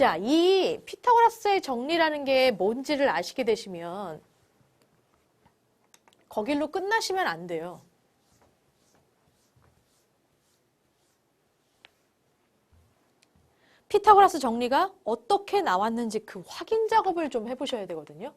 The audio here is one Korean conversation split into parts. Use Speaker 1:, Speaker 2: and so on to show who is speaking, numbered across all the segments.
Speaker 1: 자, 이 피타고라스의 정리라는 게 뭔지를 아시게 되시면 거길로 끝나시면 안 돼요. 피타고라스 정리가 어떻게 나왔는지 그 확인 작업을 좀 해보셔야 되거든요.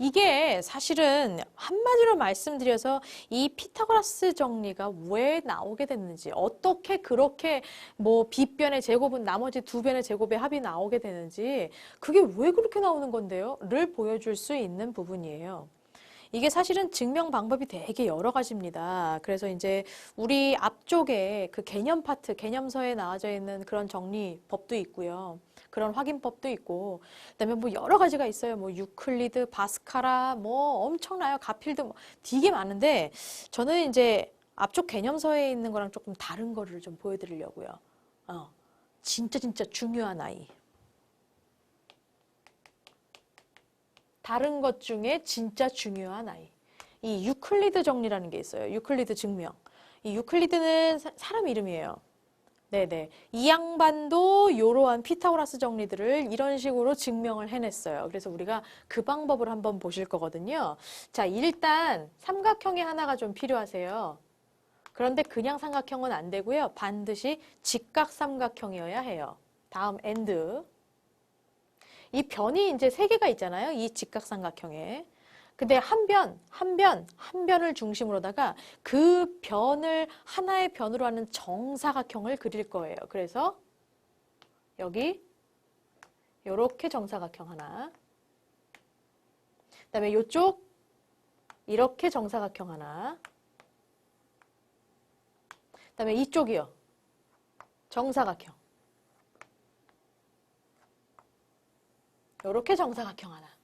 Speaker 1: 이게 사실은 한마디로 말씀드려서 이 피타고라스 정리가 왜 나오게 됐는지, 어떻게 그렇게 뭐 빗변의 제곱은 나머지 두 변의 제곱의 합이 나오게 되는지, 그게 왜 그렇게 나오는 건데요? 를 보여줄 수 있는 부분이에요. 이게 사실은 증명 방법이 되게 여러 가지입니다. 그래서 이제 우리 앞쪽에 그 개념 파트, 개념서에 나와져 있는 그런 정리법도 있고요. 그런 확인법도 있고, 그다음에 뭐 여러 가지가 있어요. 뭐 유클리드, 바스카라, 뭐 엄청나요. 가필드, 뭐 되게 많은데 저는 이제 앞쪽 개념서에 있는 거랑 조금 다른 거를 좀 보여드리려고요. 어, 진짜 진짜 중요한 아이. 다른 것 중에 진짜 중요한 아이. 이 유클리드 정리라는 게 있어요. 유클리드 증명. 이 유클리드는 사, 사람 이름이에요. 네네. 이 양반도 이러한 피타고라스 정리들을 이런 식으로 증명을 해냈어요. 그래서 우리가 그 방법을 한번 보실 거거든요. 자, 일단 삼각형이 하나가 좀 필요하세요. 그런데 그냥 삼각형은 안 되고요. 반드시 직각 삼각형이어야 해요. 다음 엔드. 이 변이 이제 세 개가 있잖아요. 이 직각 삼각형에. 근데 한 변, 한 변, 한 변을 중심으로다가 그 변을 하나의 변으로 하는 정사각형을 그릴 거예요. 그래서 여기 요렇게 정사각형 하나. 그다음에 요쪽 이렇게 정사각형 하나. 그다음에 이쪽이요. 정사각형. 이렇게 정사각형 하나.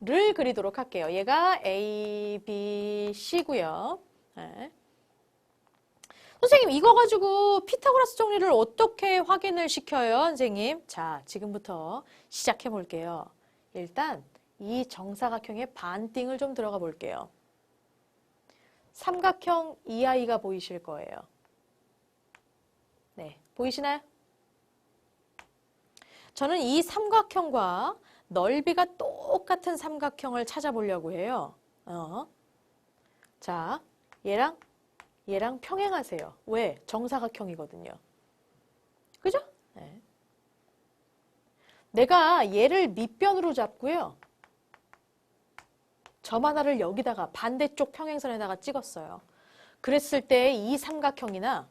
Speaker 1: 를 그리도록 할게요. 얘가 A, B, C고요. 네. 선생님 이거 가지고 피타고라스 정리를 어떻게 확인을 시켜요, 선생님? 자, 지금부터 시작해 볼게요. 일단 이 정사각형의 반띵을 좀 들어가 볼게요. 삼각형 이 아이가 보이실 거예요. 네, 보이시나요? 저는 이 삼각형과 넓이가 똑같은 삼각형을 찾아보려고 해요. 어. 자, 얘랑 얘랑 평행하세요. 왜? 정사각형이거든요. 그죠? 네. 내가 얘를 밑변으로 잡고요. 점 하나를 여기다가 반대쪽 평행선에다가 찍었어요. 그랬을 때 이 삼각형이나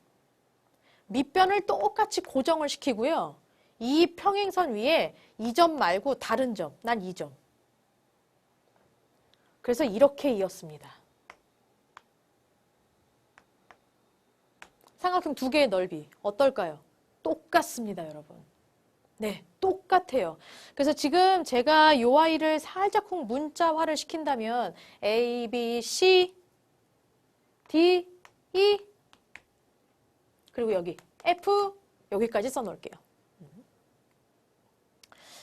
Speaker 1: 밑변을 똑같이 고정을 시키고요. 이 평행선 위에 이 점 말고 다른 점, 난 이 점. 그래서 이렇게 이었습니다. 삼각형 두 개의 넓이 어떨까요? 똑같습니다, 여러분. 네, 똑같아요. 그래서 지금 제가 요 아이를 살짝쿵 문자화를 시킨다면 A, B, C, D, E 그리고 여기 F 여기까지 써놓을게요.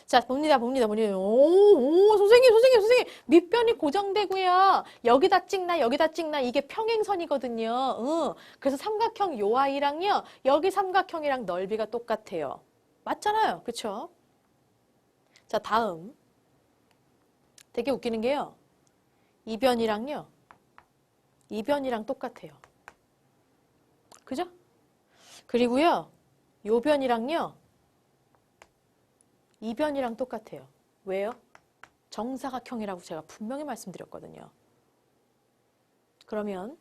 Speaker 1: 자, 봅니다, 봅니다, 봅니다. 오, 오, 선생님, 선생님, 선생님. 밑변이 고정되고요. 여기다 찍나, 여기다 찍나, 이게 평행선이거든요. 응. 그래서 삼각형 요 아이랑요, 여기 삼각형이랑 넓이가 똑같아요. 맞잖아요. 그쵸? 자, 다음. 되게 웃기는 게요. 이 변이랑요, 이 변이랑 똑같아요. 그죠? 그리고요, 요 변이랑요, 이 변이랑 똑같아요. 왜요? 정사각형이라고 제가 분명히 말씀드렸거든요. 그러면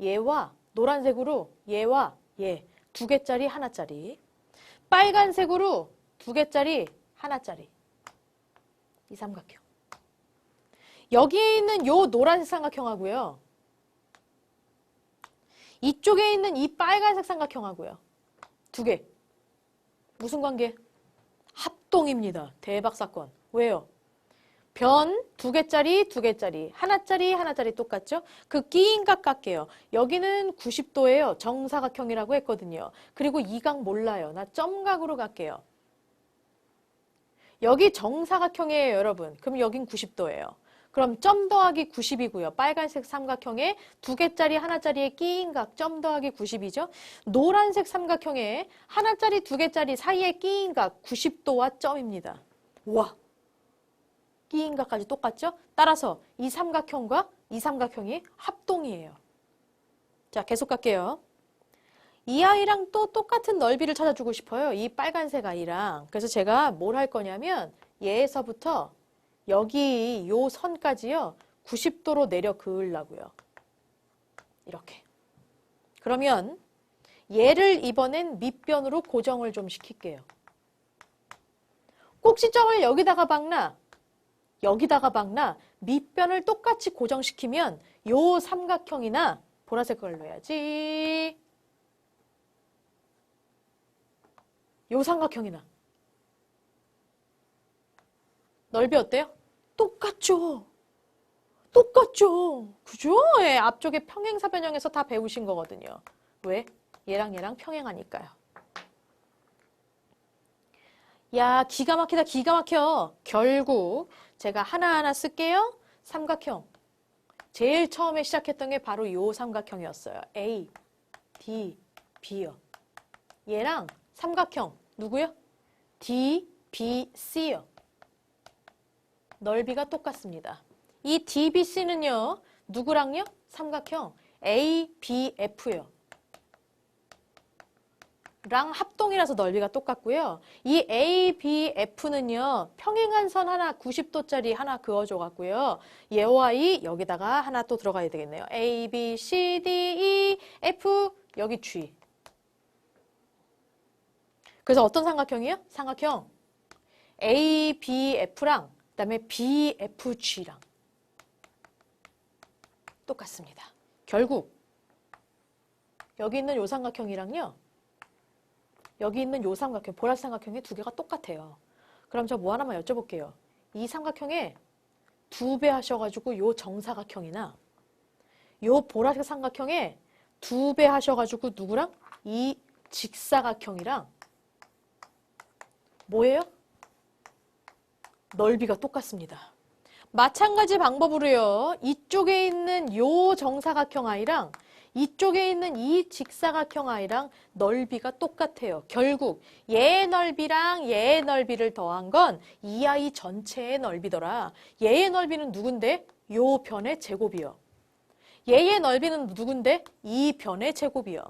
Speaker 1: 얘와 노란색으로 얘와 얘 두 개짜리 하나짜리 빨간색으로 두 개짜리 하나짜리 이 삼각형 여기에 있는 요 노란색 삼각형하고요 이쪽에 있는 이 빨간색 삼각형하고요 두 개 무슨 관계? 합동입니다. 대박 사건. 왜요? 변 두 개짜리 두 개짜리 하나짜리 하나짜리 똑같죠? 그 끼인 각 깎게요. 여기는 90도예요. 정사각형이라고 했거든요. 그리고 이 각 몰라요. 나 점각으로 갈게요. 여기 정사각형이에요, 여러분. 그럼 여긴 90도예요. 그럼 점 더하기 90이고요. 빨간색 삼각형에 두 개짜리 하나짜리의 끼인 각 점 더하기 90이죠. 노란색 삼각형에 하나짜리 두 개짜리 사이에 끼인 각 90도와 점입니다. 와, 끼인 각까지 똑같죠? 따라서 이 삼각형과 이 삼각형이 합동이에요. 자, 계속 갈게요. 이 아이랑 또 똑같은 넓이를 찾아주고 싶어요. 이 빨간색 아이랑. 그래서 제가 뭘 할 거냐면 얘에서부터 여기 요 선까지요. 90도로 내려 그으려고요. 이렇게. 그러면 얘를 이번엔 밑변으로 고정을 좀 시킬게요. 꼭지점을 여기다가 박나 여기다가 박나 밑변을 똑같이 고정시키면 요 삼각형이나 보라색 걸로 해야지. 요 삼각형이나 넓이 어때요? 똑같죠. 똑같죠. 그죠? 예, 앞쪽에 평행사 변형에서 다 배우신 거거든요. 왜? 얘랑 얘랑 평행하니까요. 야, 기가 막히다, 기가 막혀. 결국 제가 하나하나 쓸게요. 삼각형. 제일 처음에 시작했던 게 바로 요 삼각형이었어요. A, D, B요. 얘랑 삼각형 누구요? D, B, C요. 넓이가 똑같습니다. 이 DBC는요. 누구랑요? 삼각형 A, B, F요. 랑 합동이라서 넓이가 똑같고요. 이 A, B, F는요. 평행한 선 하나 90도짜리 하나 그어줘 갖고요. 얘와 이 여기다가 하나 또 들어가야 되겠네요. A, B, C, D, E, F 여기 G. 그래서 어떤 삼각형이에요? 삼각형 A, B, F랑 그다음에 B, F, G랑 똑같습니다. 결국 여기 있는 요 삼각형이랑요. 여기 있는 요 삼각형, 보라색 삼각형이 두 개가 똑같아요. 그럼 저 뭐 하나만 여쭤볼게요. 이 삼각형에 두 배 하셔가지고 요 정사각형이나 요 보라색 삼각형에 두 배 하셔가지고 누구랑? 이 직사각형이랑 뭐예요? 넓이가 똑같습니다. 마찬가지 방법으로요. 이쪽에 있는 요 정사각형 아이랑 이쪽에 있는 이 직사각형 아이랑 넓이가 똑같아요. 결국 얘의 넓이랑 얘의 넓이를 더한 건 이 아이 전체의 넓이더라. 얘의 넓이는 누군데? 요 변의 제곱이요. 얘의 넓이는 누군데? 이 변의 제곱이요.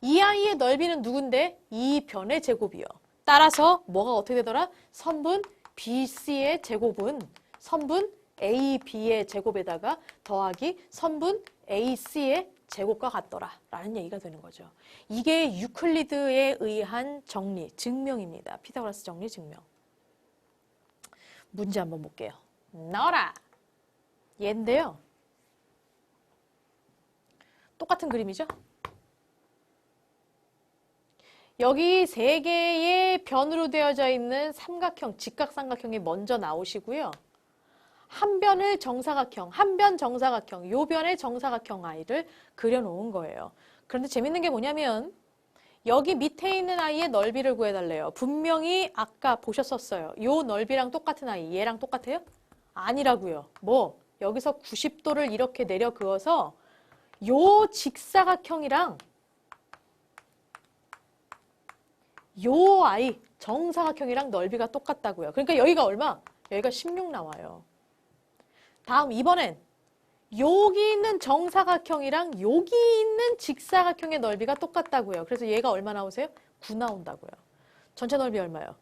Speaker 1: 이 아이의 넓이는 누군데? 이 변의 제곱이요. 따라서 뭐가 어떻게 되더라? 선분 BC의 제곱은 선분 AB의 제곱에다가 더하기 선분 AC의 제곱과 같더라 라는 얘기가 되는 거죠. 이게 유클리드에 의한 정리, 증명입니다. 피타고라스 정리 증명. 문제 한번 볼게요. 나와라! 얘인데요. 똑같은 그림이죠? 여기 세 개의 변으로 되어져 있는 삼각형, 직각삼각형이 먼저 나오시고요. 한 변을 정사각형, 한 변 정사각형, 요 변의 정사각형 아이를 그려놓은 거예요. 그런데 재밌는 게 뭐냐면 여기 밑에 있는 아이의 넓이를 구해달래요. 분명히 아까 보셨었어요. 요 넓이랑 똑같은 아이, 얘랑 똑같아요? 아니라고요. 뭐 여기서 90도를 이렇게 내려 그어서 요 직사각형이랑 요 아이 정사각형이랑 넓이가 똑같다고요. 그러니까 여기가 얼마? 여기가 16 나와요. 다음 이번엔 여기 있는 정사각형이랑 여기 있는 직사각형의 넓이가 똑같다고요. 그래서 얘가 얼마 나오세요? 9 나온다고요. 전체 넓이 얼마요?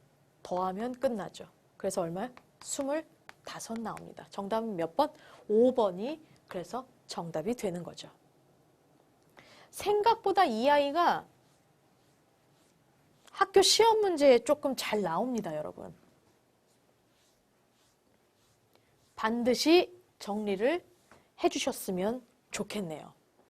Speaker 1: 더하면 끝나죠. 그래서 얼마요? 25 나옵니다. 정답은 몇 번? 5번이 그래서 정답이 되는 거죠. 생각보다 이 아이가 학교 시험 문제에 조금 잘 나옵니다, 여러분. 반드시 정리를 해주셨으면 좋겠네요.